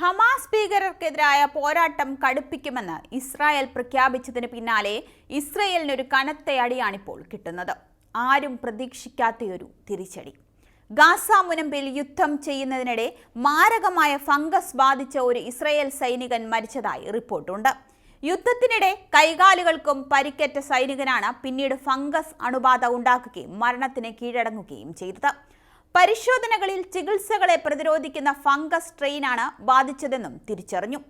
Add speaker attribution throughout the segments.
Speaker 1: Hamas ഭീകരർക്കെതിരായ പോരാട്ടം കടുപ്പിക്കുമെന്ന് Israel പ്രഖ്യാപിച്ചതിന് പിന്നാലെ ഇസ്രയേലിനൊരു കനത്ത അടിയാണിപ്പോൾ കിട്ടുന്നത്. ആരും പ്രതീക്ഷിക്കാത്തയൊരു തിരിച്ചടി. ഗാസ മുനമ്പിൽ യുദ്ധം ചെയ്യുന്നതിനിടെ മാരകമായ ഫംഗസ് ബാധിച്ച ഒരു ഇസ്രയേൽ സൈനികൻ മരിച്ചതായി റിപ്പോർട്ടുണ്ട്. യുദ്ധത്തിനിടെ കൈകാലുകൾക്കും പരിക്കേറ്റ സൈനികനാണ് പിന്നീട് ഫംഗസ് അണുബാധ ഉണ്ടാക്കുകയും മരണത്തിന് കീഴടങ്ങുകയും ചെയ്തത്. പരിശോധനകളിൽ ചികിത്സകളെ പ്രതിരോധിക്കുന്ന ഫംഗസ് സ്ട്രെയിനാണ് ബാധിച്ചതെന്നും തിരിച്ചറിഞ്ഞു.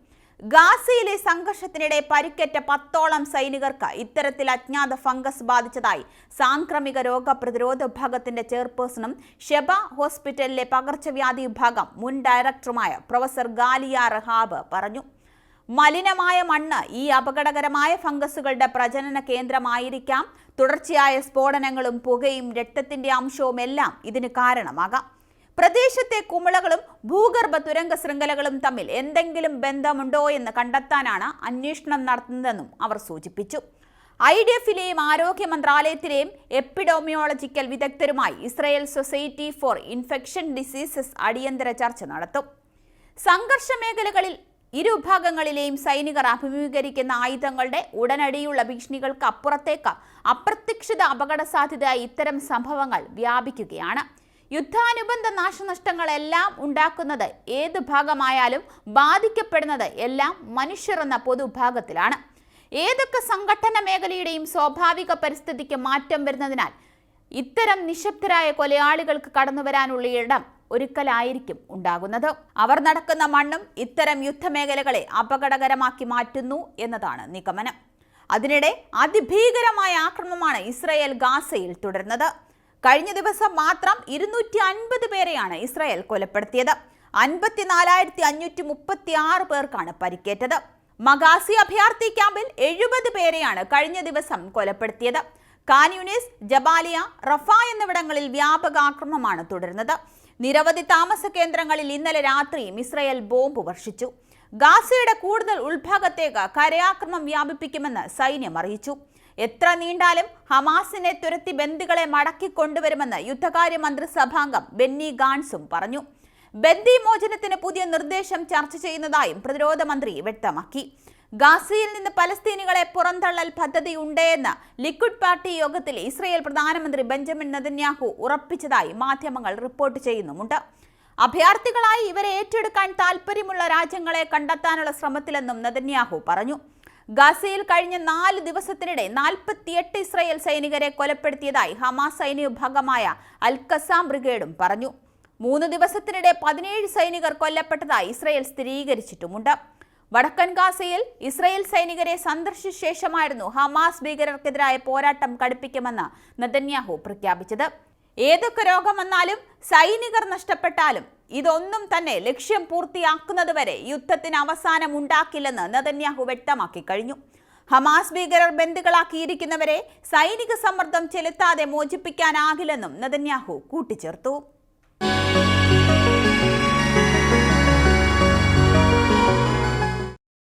Speaker 1: ഗാസയിലെ സംഘർഷത്തിനിടെ പരിക്കേറ്റ പത്തോളം സൈനികർക്ക് ഇത്തരത്തിൽ അജ്ഞാത ഫംഗസ് ബാധിച്ചതായി സാംക്രമിക രോഗ പ്രതിരോധ വിഭാഗത്തിന്റെ ചെയർപേഴ്സണും ഷെബ ഹോസ്പിറ്റലിലെ പകർച്ചവ്യാധി വിഭാഗം മുൻ ഡയറക്ടറുമായ പ്രൊഫസർ ഗാലിയ റഹാബ് പറഞ്ഞു. മലിനമായ മണ്ണ് ഈ അപകടകരമായ ഫംഗസുകളുടെ പ്രജനന കേന്ദ്രമായിരിക്കാം. തുടർച്ചയായ സ്ഫോടനങ്ങളും പുകയും രക്തത്തിന്റെ അംശവും എല്ലാം ഇതിന് കാരണമാകാം. പ്രദേശത്തെ കുമിളകളും ഭൂഗർഭ തുരങ്ക ശൃംഖലകളും തമ്മിൽ എന്തെങ്കിലും ബന്ധമുണ്ടോ എന്ന് കണ്ടെത്താനാണ് അന്വേഷണം നടത്തുന്നതെന്നും അവർ സൂചിപ്പിച്ചു. ഐ ഡി എഫിലെയും ആരോഗ്യ മന്ത്രാലയത്തിലെയും എപ്പിഡോമിയോളജിക്കൽ വിദഗ്ധരുമായി Israel society for infection diseases അടിയന്തര ചർച്ച നടത്തും. സംഘർഷ മേഖലകളിൽ ഇരുവിഭാഗങ്ങളിലെയും സൈനികർ അഭിമുഖീകരിക്കുന്ന ആയുധങ്ങളുടെ ഉടനടിയുള്ള ഭീഷണികൾക്ക് അപ്പുറത്തേക്ക് അപ്രത്യക്ഷിത അപകട സാധ്യതയായി ഇത്തരം സംഭവങ്ങൾ വ്യാപിക്കുകയാണ്. യുദ്ധാനുബന്ധ നാശനഷ്ടങ്ങളെല്ലാം ഉണ്ടാക്കുന്നത് ഏത് ഭാഗമായാലും ബാധിക്കപ്പെടുന്നത് എല്ലാം മനുഷ്യർ എന്ന പൊതുഭാഗത്തിലാണ് ഏതൊക്കെ സംഘടന മേഖലയുടെയും സ്വാഭാവിക പരിസ്ഥിതിക്ക് മാറ്റം വരുന്നതിനാൽ ഇത്തരം നിശബ്ദരായ കൊലയാളികൾക്ക് കടന്നുവരാനുള്ള ഇടം ഒരുക്കലായിരിക്കും ഉണ്ടാകുന്നത്. അവർ നടക്കുന്ന മണ്ണും ഇത്തരം യുദ്ധമേഖലകളെ അപകടകരമാക്കി മാറ്റുന്നു എന്നതാണ് നിഗമനം. അതിനിടെ അതിഭീകരമായ ആക്രമണമാണ് ഇസ്രയേൽ ഗാസയിൽ തുടരുന്നത്. കഴിഞ്ഞ ദിവസം മാത്രം ഇരുന്നൂറ്റി അൻപത് പേരെയാണ് ഇസ്രയേൽ കൊലപ്പെടുത്തിയത്. അൻപത്തിനാലായിരത്തി അഞ്ഞൂറ്റി മുപ്പത്തി ആറ് പേർക്കാണ് പരിക്കേറ്റത്. മഗാസി അഭയാർത്ഥി ക്യാമ്പിൽ എഴുപത് പേരെയാണ് കഴിഞ്ഞ ദിവസം കൊലപ്പെടുത്തിയത്. കാൻയുനിസ് ജബാലിയ റഫ എന്നിവിടങ്ങളിൽ വ്യാപക ആക്രമണമാണ് തുടരുന്നത്. നിരവധി താമസ കേന്ദ്രങ്ങളിൽ ഇന്നലെ രാത്രിയും ഇസ്രയേൽ ബോംബ് വർഷിച്ചു. ഗാസയുടെ കൂടുതൽ ഉൾഭാഗത്തേക്ക് കരയാക്രമം വ്യാപിപ്പിക്കുമെന്ന് സൈന്യം അറിയിച്ചു. എത്ര നീണ്ടാലും ഹമാസിനെ തുരത്തി ബന്ദികളെ മടക്കി കൊണ്ടുവരുമെന്ന് യുദ്ധകാര്യ മന്ത്രിസഭാംഗം ബെന്നി ഗാൻസും പറഞ്ഞു. ബന്ദി മോചനത്തിന് പുതിയ നിർദ്ദേശം ചർച്ച ചെയ്യുന്നതായും പ്രതിരോധ മന്ത്രി വ്യക്തമാക്കി. ഗാസയിൽ നിന്ന് പലസ്തീനികളെ പുറന്തള്ളൽ പദ്ധതി ഉണ്ടെന്ന് ലിക്വിഡ് പാർട്ടി യോഗത്തിൽ ഇസ്രയേൽ പ്രധാനമന്ത്രി ബെഞ്ചമിൻ നെതന്യാഹു ഉറപ്പിച്ചതായി മാധ്യമങ്ങൾ റിപ്പോർട്ട് ചെയ്യുന്നുമുണ്ട്. അഭയാർത്ഥികളായി ഇവരെ ഏറ്റെടുക്കാൻ താൽപ്പര്യമുള്ള രാജ്യങ്ങളെ കണ്ടെത്താനുള്ള ശ്രമത്തിലെന്നും നെതന്യാഹു പറഞ്ഞു. ഗാസയിൽ കഴിഞ്ഞ നാല് ദിവസത്തിനിടെ നാൽപ്പത്തിയെട്ട് ഇസ്രയേൽ സൈനികരെ കൊലപ്പെടുത്തിയതായി ഹമാസ് സൈനിക വിഭാഗമായ അൽക്കസാം ബ്രിഗേഡും പറഞ്ഞു. മൂന്ന് ദിവസത്തിനിടെ പതിനേഴ് സൈനികർ കൊല്ലപ്പെട്ടതായി ഇസ്രയേൽ സ്ഥിരീകരിച്ചിട്ടുമുണ്ട്. വടക്കൻ ഗാസയിൽ ഇസ്രയേൽ സൈനികരെ സന്ദർശിച്ച ശേഷമായിരുന്നു ഹമാസ് ഭീകരർക്കെതിരായ പോരാട്ടം കടുപ്പിക്കുമെന്ന് നെതന്യാഹു പ്രഖ്യാപിച്ചത്. ഏതൊക്കെ രോഗം വന്നാലും സൈനികർ നഷ്ടപ്പെട്ടാലും ഇതൊന്നും തന്നെ ലക്ഷ്യം പൂർത്തിയാക്കുന്നതുവരെ യുദ്ധത്തിന് അവസാനം ഉണ്ടാക്കില്ലെന്ന് നെതന്യാഹു വ്യക്തമാക്കി കഴിഞ്ഞു. ഹമാസ് ഭീകരർ ബന്ധുക്കളാക്കിയിരിക്കുന്നവരെ സൈനിക സമ്മർദ്ദം ചെലുത്താതെ മോചിപ്പിക്കാനാകില്ലെന്നും നെതന്യാഹു കൂട്ടിച്ചേർത്തു.